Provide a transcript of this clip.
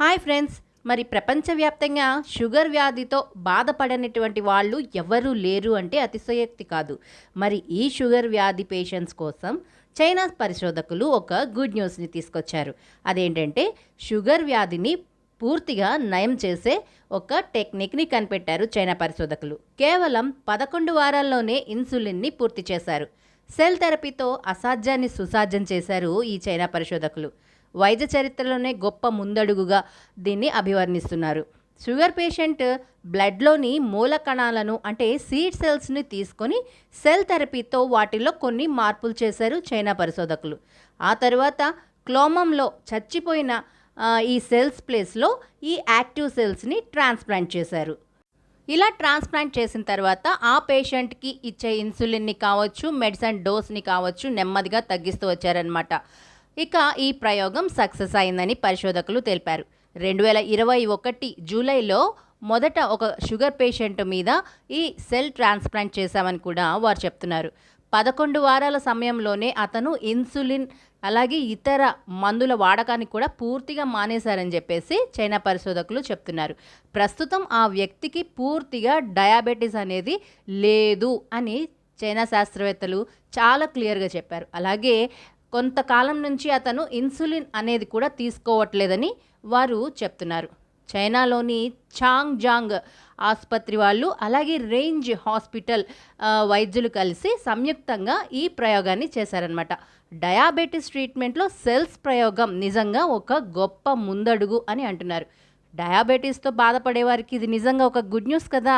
Hi friends. మరి ప్రపంచవ్యాప్తంగా sugar వ్యాధితో బాధపడనటువంటి వాళ్ళు ఎవరూ లేరు అంటే అతిశయోక్తి కాదు. మరి ఈ షుగర్ వ్యాధి పేషెంట్స్ కోసం చైనా పరిశోధకులు ఒక గుడ్ న్యూస్ని తీసుకొచ్చారు. అదేంటంటే షుగర్ వ్యాధిని పూర్తిగా నయం చేసే ఒక టెక్నిక్ని కనిపెట్టారు చైనా పరిశోధకులు. కేవలం పదకొండు వారాల్లోనే ఇన్సులిన్ని పూర్తి చేశారు. సెల్ థెరపీతో అసాధ్యాన్ని సుసాధ్యం చేశారు ఈ చైనా పరిశోధకులు. వైద్య చరిత్రలోనే గొప్ప ముందడుగుగా దీన్ని అభివర్ణిస్తున్నారు. షుగర్ పేషెంట్ బ్లడ్లోని మూల కణాలను అంటే సీడ్ సెల్స్ని తీసుకొని సెల్ థెరపీతో వాటిలో కొన్ని మార్పులు చేశారు చైనా పరిశోధకులు. ఆ తర్వాత క్లోమంలో చచ్చిపోయిన ఈ సెల్స్ ప్లేస్లో ఈ యాక్టివ్ సెల్స్ని ట్రాన్స్ప్లాంట్ చేశారు. ఇలా ట్రాన్స్ప్లాంట్ చేసిన తర్వాత ఆ పేషెంట్కి ఇచ్చే ఇన్సులిన్ని కావచ్చు మెడిసిన్ డోస్ని కావచ్చు నెమ్మదిగా తగ్గిస్తూ వచ్చారనమాట ఇక ఈ ప్రయోగం సక్సెస్ అయిందని పరిశోధకులు తెలిపారు. రెండు వేల ఇరవై ఒకటి జూలైలో మొదట ఒక షుగర్ పేషెంట్ మీద ఈ సెల్ ట్రాన్స్ప్లాంట్ చేశామని కూడా వారు చెప్తున్నారు. పదకొండు వారాల సమయంలోనే అతను ఇన్సులిన్ అలాగే ఇతర మందుల వాడకాన్ని కూడా పూర్తిగా మానేశారని చెప్పేసి చైనా పరిశోధకులు చెప్తున్నారు. ప్రస్తుతం ఆ వ్యక్తికి పూర్తిగా డయాబెటీస్ అనేది లేదు అని చైనా శాస్త్రవేత్తలు చాలా క్లియర్గా చెప్పారు. అలాగే కొంతకాలం నుంచి అతను ఇన్సులిన్ అనేది కూడా తీసుకోవట్లేదని వారు చెప్తున్నారు. చైనాలోని చాంగ్ జాంగ్ ఆసుపత్రి వాళ్ళు అలాగే రేంజ్ హాస్పిటల్ వైద్యులు కలిసి సంయుక్తంగా ఈ ప్రయోగాన్ని చేశారనమాట డయాబెటీస్ ట్రీట్మెంట్లో సెల్స్ ప్రయోగం నిజంగా ఒక గొప్ప ముందడుగు అని అంటున్నారు. డయాబెటీస్తో బాధపడేవారికి ఇది నిజంగా ఒక గుడ్ న్యూస్ కదా?